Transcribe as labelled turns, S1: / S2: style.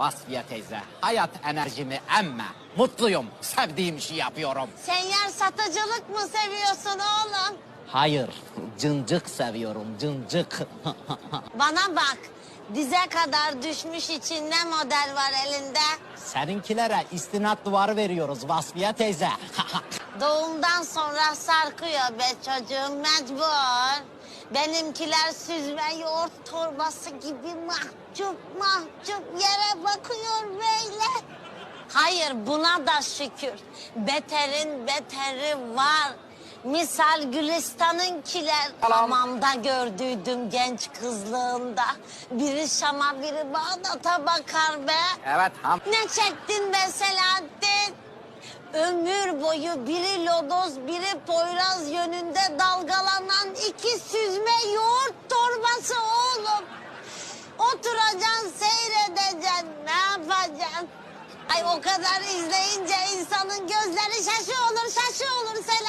S1: Vasfiye teyze, hayat enerjimi emme. Mutluyum, sevdiğim işi yapıyorum.
S2: Sen yer satıcılık mı seviyorsun oğlum?
S1: Hayır, cıncık seviyorum, cıncık.
S2: Bana bak. Dize kadar düşmüş için ne model var elinde?
S1: Seninkilere istinat duvarı veriyoruz Vasfiye teyze.
S2: Doğumdan sonra sarkıyor be çocuğum mecbur. Benimkiler süzme yoğurt torbası gibi mahcup mahcup yere bakıyor böyle. Hayır buna da şükür. Beterin beteri var. Misal Gülistan'ınkiler hamamda gördüydüm genç kızlığında. Biri Şam'a biri Bağdat'a bakar be.
S1: evet ham.
S2: Ne çektin be Selahattin? Ömür boyu biri lodos biri poyraz yönünde dalgalanan iki süzme ay o kadar izleyince insanın gözleri şaşı olur, şaşı olur. Sen